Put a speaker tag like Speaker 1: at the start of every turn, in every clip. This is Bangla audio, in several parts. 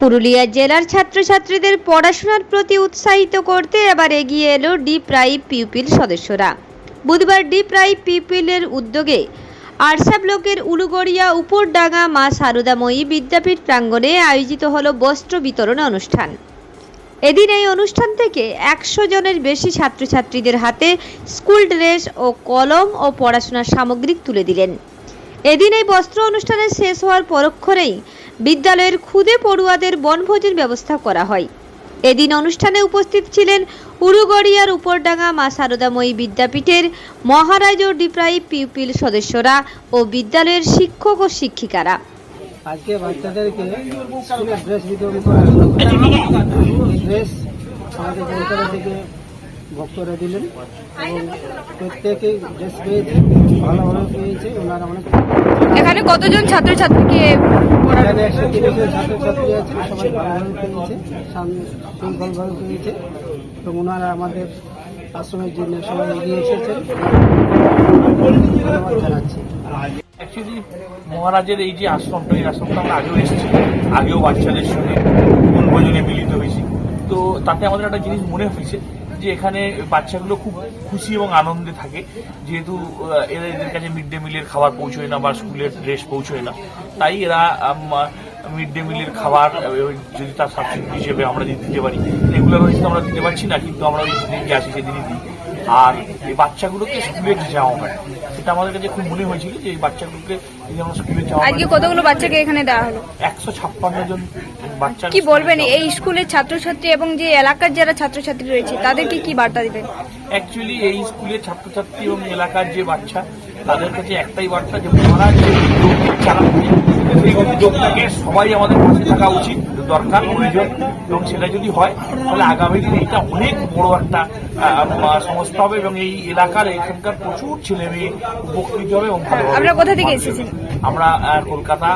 Speaker 1: পুরুলিয়া জেলার ছাত্রছাত্রীদের পড়াশোনার প্রতি উৎসাহিত করতে এবার এগিয়ে এলো ডি প্রাই পিউপিল সদস্যরা। বুধবার ডি প্রাই পিউপিলের উদ্যোগে আরসা ব্লকের উলুগড়িয়া উপরডাঙ্গা মা সারদাময়ী বিদ্যাপীঠ প্রাঙ্গণে আয়োজিত হলো বস্ত্র বিতরণ অনুষ্ঠান। এদিন এই অনুষ্ঠান থেকে একশো জনের বেশি ছাত্রছাত্রীদের হাতে স্কুল ড্রেস ও কলম ও পড়াশোনার সামগ্রী তুলে দিলেন। এদিন এই বস্ত্র অনুষ্ঠানের শেষ হওয়ার পরক্ষণেই বিদ্যালয়ের ক্ষুদে পড়ুয়াদের বনভোজের ব্যবস্থা করা হয়। এদিন অনুষ্ঠানে উপস্থিত ছিলেন উরুগড়িয়ার উপরডাঙ্গা মা সারদাময়ী বিদ্যাপীঠের মহারাজ ও ডিপ্রাই পিউপিল সদস্যরা ও বিদ্যালয়ের শিক্ষক ও শিক্ষিকারা।
Speaker 2: আজকে বাচ্চাদেরকে ড্রেস বিতরণ করা ড্রেস আমাদের থেকে ভক্তরা দিলেন। এবং প্রত্যেকেই ড্রেস পেয়েছে ভালোভাবে পেয়েছে ওনারা অনেক
Speaker 3: এখানে কতজন ছাত্রছাত্রীকে
Speaker 2: এখানে একশো তিরিশের ছাত্রছাত্রী আছে সবাই ভালোভাবে পেয়েছে শৃঙ্খলভাবে পেয়েছে। এবং ওনারা আমাদের আশ্রমের জন্য সবাই এগিয়ে এসেছেন। ধন্যবাদ জানাচ্ছি।
Speaker 4: অ্যাকচুয়ালি মহারাজের এই যে আশ্রমটা এই আশ্রমটা আমরা আগেও এসেছি আগেও বাচ্চাদের সঙ্গে বনভোজনে মিলিত হয়েছি। তো তাতে আমাদের একটা জিনিস মনে হয়েছে যে এখানে বাচ্চাগুলো খুব খুশি এবং আনন্দে থাকে। যেহেতু এরা এদের কাছে মিড ডে মিলের খাবার পৌঁছয় না বা স্কুলের ড্রেস পৌঁছয় না। তাই এরা মিড ডে মিলের খাবার যদি তার সাবসিডি হিসেবে আমরা যদি দিতে পারি। রেগুলার হয়েছে আমরা দিতে পারছি না, কিন্তু আমরা ওই দিন আসি সেদিনই দিই। আর এই বাচ্চাগুলোকে স্কুলে যাওয়া হয়। সেটা আমাদের কাছে খুব মনে হয়েছিল যে এই বাচ্চাগুলোকে যদি আমরা স্কুলে যাওয়া
Speaker 3: আজকে কতগুলো বাচ্চাকে এখানে দেওয়া হলো?
Speaker 4: একশো ছাপ্পান্ন জন বাচ্চা
Speaker 3: কি বলবেন? এই স্কুলের ছাত্রছাত্রী এবং যে এলাকার যারা ছাত্রছাত্রী রয়েছে তাদেরকে কি বার্তা দিবেন?
Speaker 4: অ্যাকচুয়ালি এই স্কুলের ছাত্রছাত্রী এবং এলাকার যে বাচ্চা তাদের কাছে একটাই বার্তা যে চালাচ্ছে উদ্যোগটাকে সবাই আমাদের পাশে থাকা উচিত দরকার প্রয়োজন এবং সেটা যদি হয় তাহলে আগামী দিনে এটা অনেক বড় একটা সংস্থা হবে এবং এই এলাকার এখানকার প্রচুর ছেলে মেয়ে উপকৃত হবে এবং।
Speaker 3: আপনারা কোথা থেকে এসেছেন?
Speaker 4: আমরা কলকাতা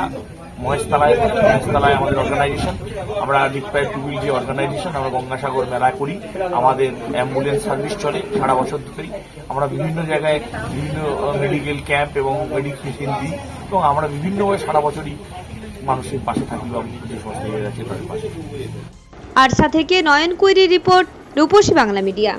Speaker 4: মহেশতলায় মহেশতলায় আমাদের অর্গানাইজেশন আমরা ডিপ্রাইভ পিপুল যে অর্গানাইজেশন আমরা গঙ্গাসাগর মেলা করি আমাদের অ্যাম্বুলেন্স সার্ভিস চলে সারা বছর ধরেই আমরা বিভিন্ন জায়গায় বিভিন্ন মেডিকেল ক্যাম্প এবং মেডিকেশন দিই এবং আমরা বিভিন্নভাবে সারা বছরই মানুষের পাশে থাকি বা যে সমস্ত আছে তাদের পাশে।
Speaker 1: আরসা থেকে নয়ন কুইরি রিপোর্ট, রূপসী বাংলা মিডিয়া।